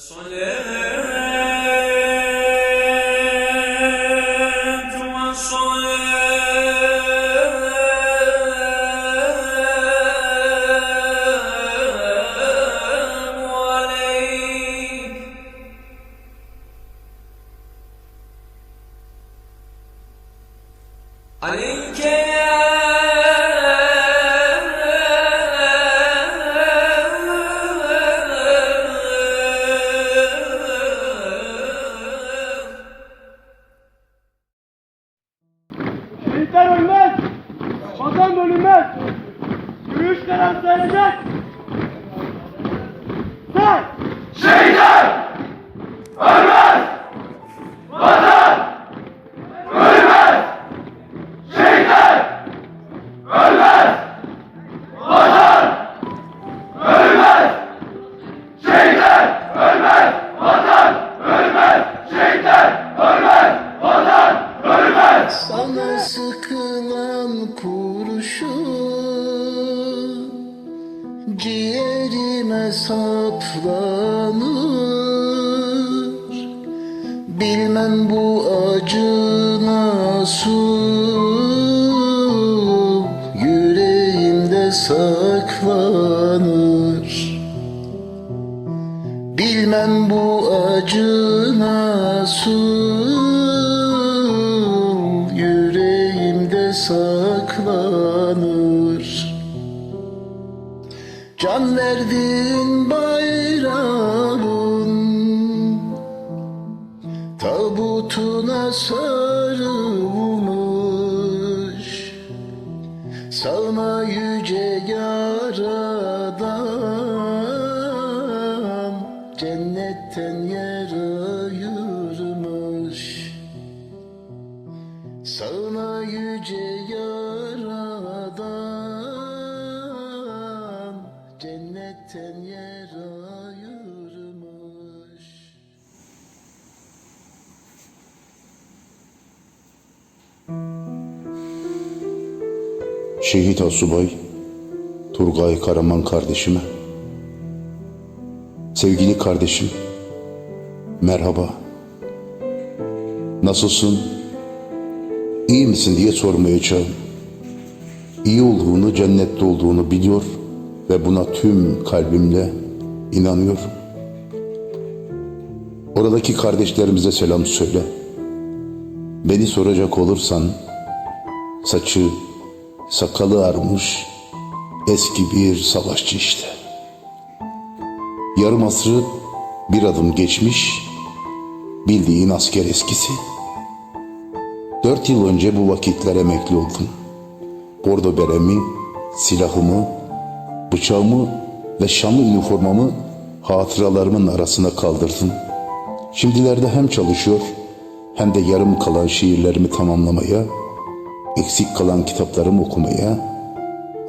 الصلاة saklanır. Bilmem bu acı nasıl yüreğimde saklanır. Can verdin bayrağın tabutuna sarılmış sana yüce yaradan Şehit Asubay Turgay Karaman kardeşime Sevgili kardeşim Merhaba Nasılsın? İyi misin diye sormayacağım. İyi olduğunu, cennette olduğunu biliyor ve buna tüm kalbimle inanıyorum. Oradaki kardeşlerimize selam söyle. Beni soracak olursan saçı, sakalı armış eski bir savaşçı işte. Yarım asrı bir adım geçmiş, bildiğin asker eskisi. Dört yıl önce bu vakitler emekli oldum. Bordo beremi, silahımı, bıçağımı ve şanlı üniformamı hatıralarımın arasına kaldırdım. Şimdilerde hem çalışıyor hem de yarım kalan şiirlerimi tamamlamaya, eksik kalan kitaplarımı okumaya,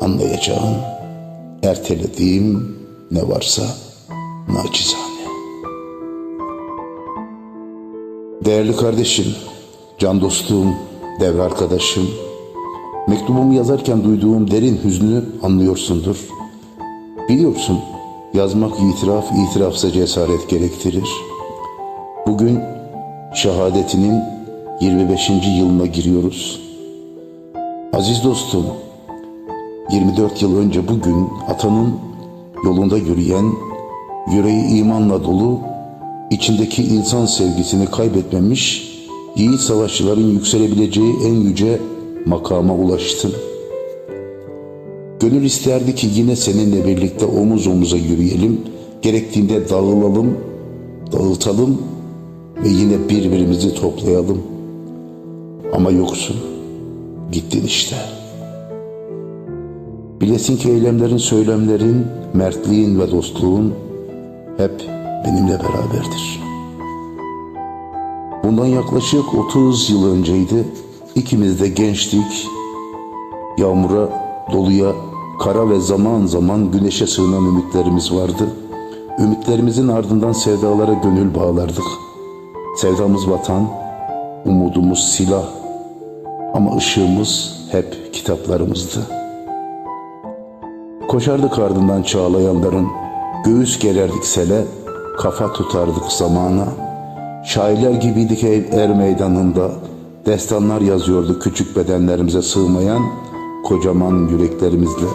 anlayacağın, ertelediğim ne varsa naçizane. Değerli kardeşim, can dostum, devre arkadaşım, mektubumu yazarken duyduğum derin hüznü anlıyorsundur. Biliyorsun, yazmak itiraf, itirafsa cesaret gerektirir. Bugün şehadetinin 25. yılına giriyoruz. Aziz dostum, 24 yıl önce bugün atanın yolunda yürüyen, yüreği imanla dolu, içindeki insan sevgisini kaybetmemiş, yiğit savaşçıların yükselebileceği en yüce makama ulaştın. Gönül isterdi ki yine seninle birlikte omuz omuza yürüyelim, gerektiğinde dağılalım, dağıtalım ve yine birbirimizi toplayalım. Ama yoksun, gittin işte. Bilesin ki eylemlerin, söylemlerin, mertliğin ve dostluğun hep benimle beraberdir. Bundan yaklaşık 30 yıl önceydi. İkimiz de gençtik. Yağmura, doluya, kara ve zaman zaman güneşe sığınan ümitlerimiz vardı. Ümitlerimizin ardından sevdalara gönül bağlardık. Sevdamız vatan, umudumuz silah ama ışığımız hep kitaplarımızdı. Koşardık ardından çağlayanların, göğüs gererdik sele, kafa tutardık zamana. Şairler gibiydik er meydanında. Destanlar yazıyorduk küçük bedenlerimize sığmayan kocaman yüreklerimizle.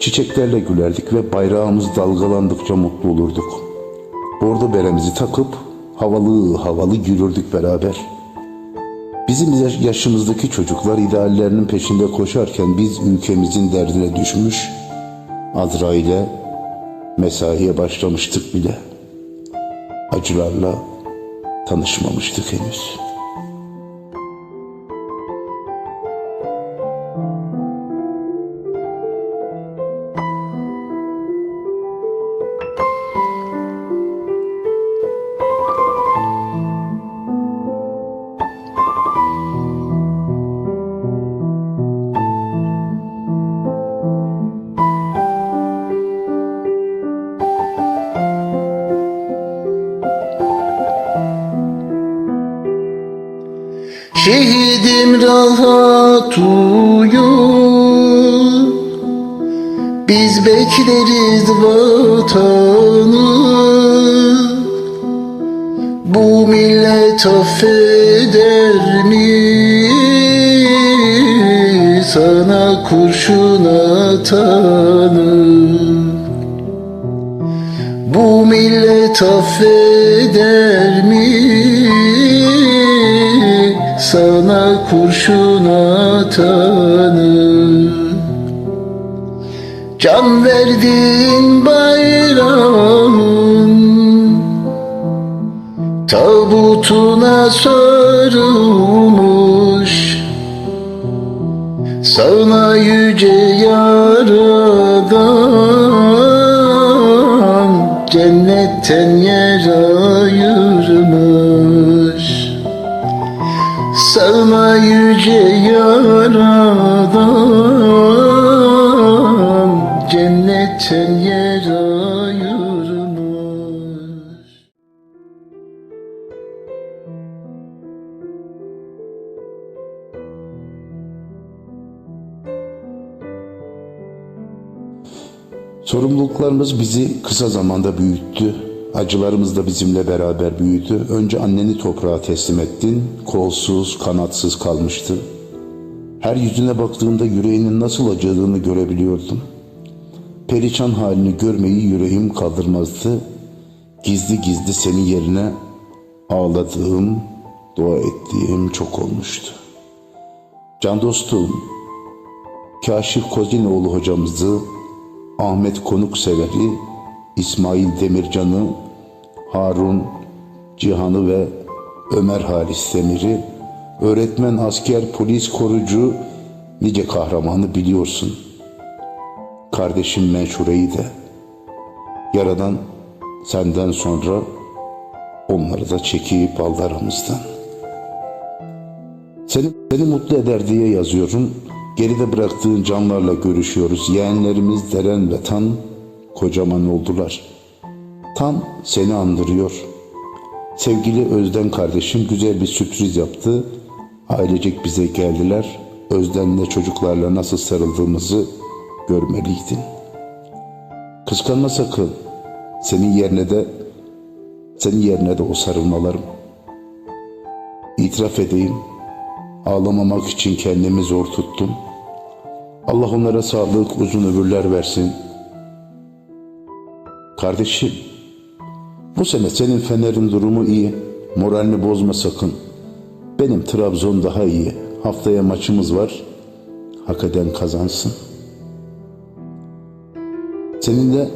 Çiçeklerle gülerdik ve bayrağımız dalgalandıkça mutlu olurduk. Bordo beremizi takıp havalı havalı yürürdük beraber. Bizim yaş- yaşımızdaki çocuklar ideallerinin peşinde koşarken biz ülkemizin derdine düşmüş, Azrail'e mesaiye başlamıştık bile. Acılarla tanışmamıştık henüz. Şehidim rahat uyu Biz bekleriz vatanı. Bu millet affeder mi? Sana kurşun atanı. Bu millet affeder mi kurşun atanı. Can verdin bayrağın Tabutuna sarılmış. Sana yüce yaradan Cennetten yer ayırmış Sana yüce yaradan Cennetten yer ayırmış Sorumluluklarımız bizi kısa zamanda büyüttü. Acılarımız da bizimle beraber büyüdü. Önce anneni toprağa teslim ettin. Kolsuz, kanatsız kalmıştı. Her yüzüne baktığımda yüreğinin nasıl acıdığını görebiliyordum. Perişan halini görmeyi yüreğim kaldırmazdı. Gizli gizli senin yerine ağladığım, dua ettiğim çok olmuştu. Can dostum, Kaşif Kozinoğlu hocamızı, Ahmet Konuksever'i, İsmail Demircan'ı, Harun Cihan'ı ve Ömer Halis Demir'i, öğretmen, asker, polis, korucu, nice kahramanı biliyorsun. Kardeşim Menşure'yi de. Yaradan senden sonra onları da çekip aldı aramızdan. Seni, seni mutlu eder diye yazıyorum. Geride bıraktığın canlarla görüşüyoruz. Yeğenlerimiz Deren ve Tan kocaman oldular. Tan seni andırıyor. Sevgili Özden kardeşim güzel bir sürpriz yaptı. Ailecek bize geldiler. Özden'le çocuklarla nasıl sarıldığımızı görmeliydin. Kıskanma sakın. Senin yerine de senin yerine de o sarılmalarım. İtiraf edeyim. Ağlamamak için kendimi zor tuttum. Allah onlara sağlık, uzun ömürler versin. Kardeşim, bu sene senin Fener'in durumu iyi. Moralini bozma sakın. Benim Trabzon daha iyi. Haftaya maçımız var. Hak eden kazansın. Seninle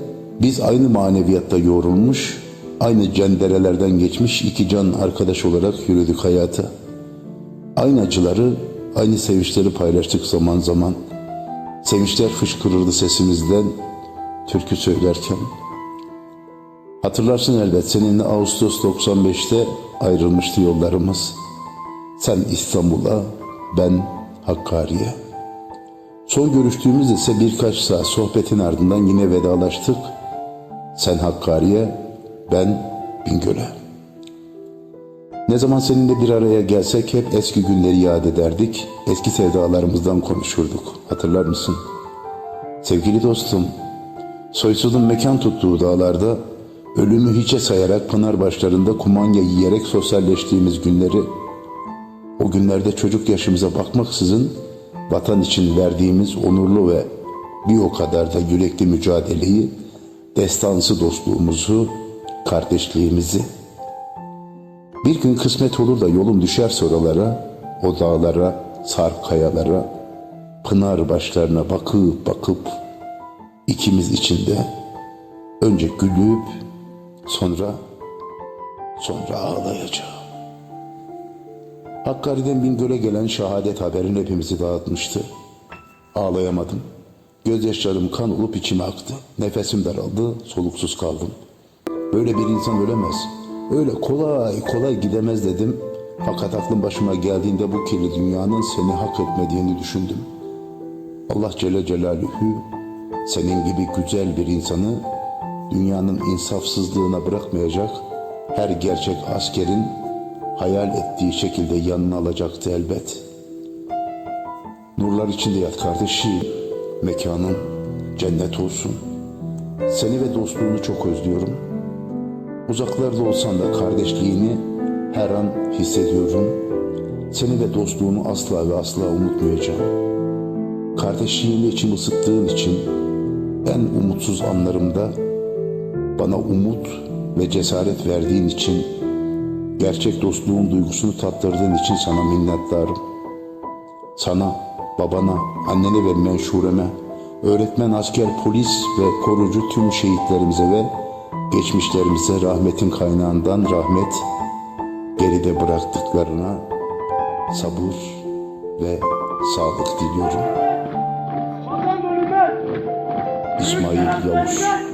biz aynı maneviyatta yoğrulmuş, aynı cenderelerden geçmiş iki can arkadaş olarak yürüdük hayata. Aynı acıları, aynı sevinçleri paylaştık zaman zaman. Sevinçler fışkırırdı sesimizden türkü söylerken. Hatırlarsın elbet seninle Ağustos 95'te ayrılmıştı yollarımız. Sen İstanbul'a, ben Hakkari'ye. Son görüştüğümüz ise birkaç saat sohbetin ardından yine vedalaştık. Sen Hakkari'ye, ben Bingöl'e. Ne zaman seninle bir araya gelsek hep eski günleri yad ederdik. Eski sevdalarımızdan konuşurduk. Hatırlar mısın? Sevgili dostum, soysuzun mekan tuttuğu dağlarda Ölümü hiçe sayarak pınar başlarında kumanya yiyerek sosyalleştiğimiz günleri, o günlerde çocuk yaşımıza bakmaksızın vatan için verdiğimiz onurlu ve bir o kadar da yürekli mücadeleyi, destansı dostluğumuzu, kardeşliğimizi, bir gün kısmet olur da yolum düşerse oralara, o dağlara, sarp kayalara, pınar başlarına bakıp bakıp ikimiz içinde önce gülüp sonra sonra ağlayacağım. Hakkari'den Bingöl'e gelen şehadet haberini hepimizi dağıtmıştı. Ağlayamadım. Gözyaşlarım kan olup içime aktı. Nefesim daraldı, soluksuz kaldım. Böyle bir insan ölemez. Öyle kolay kolay gidemez dedim. Fakat aklım başıma geldiğinde bu kirli dünyanın seni hak etmediğini düşündüm. Allah Celle Celaluhu senin gibi güzel bir insanı dünyanın insafsızlığına bırakmayacak her gerçek askerin hayal ettiği şekilde yanına alacaktı elbet. Nurlar içinde yat kardeşim, mekanın cennet olsun. Seni ve dostluğunu çok özlüyorum. Uzaklarda olsan da kardeşliğini her an hissediyorum. Seni ve dostluğunu asla ve asla unutmayacağım. Kardeşliğinle içimi ısıttığın için en umutsuz anlarımda bana umut ve cesaret verdiğin için, gerçek dostluğun duygusunu tattırdığın için sana minnettarım. Sana, babana, annene ve menşureme, öğretmen, asker, polis ve korucu tüm şehitlerimize ve geçmişlerimize rahmetin kaynağından rahmet, geride bıraktıklarına sabır ve sağlık diliyorum. İsmail Yavuz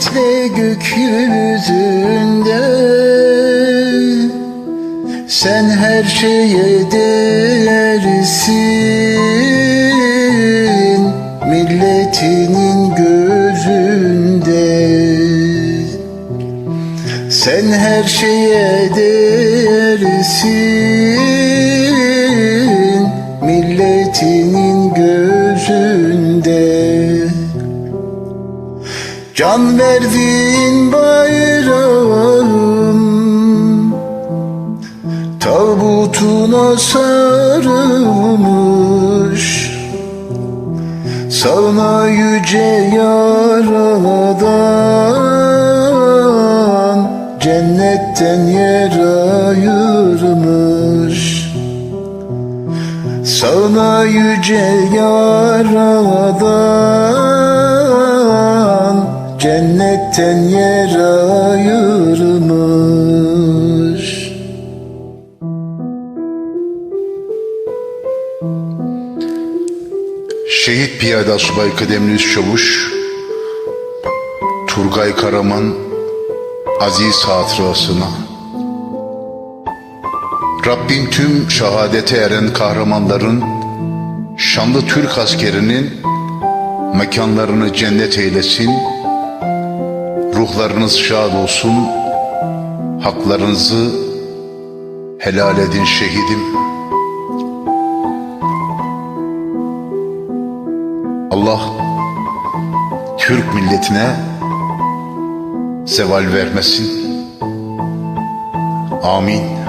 Hasretle gökyüzünde. Sen her şeye değersin Milletinin gözünde. Sen her şeye değersin Can verdin bayrağım Tabutuna sarılmış. Sana yüce yaradan Cennetten yer ayırmış. Sana yüce yaradan Cennetten yer ayırmış Şehit Piyade Asubay Kıdemli Çavuş Turgay Karaman Aziz hatırasına. Rabbim tüm şehadete eren kahramanların şanlı Türk askerinin mekanlarını cennet eylesin ruhlarınız şad olsun haklarınızı helal edin şehidim Allah Türk milletine zeval vermesin. Amin.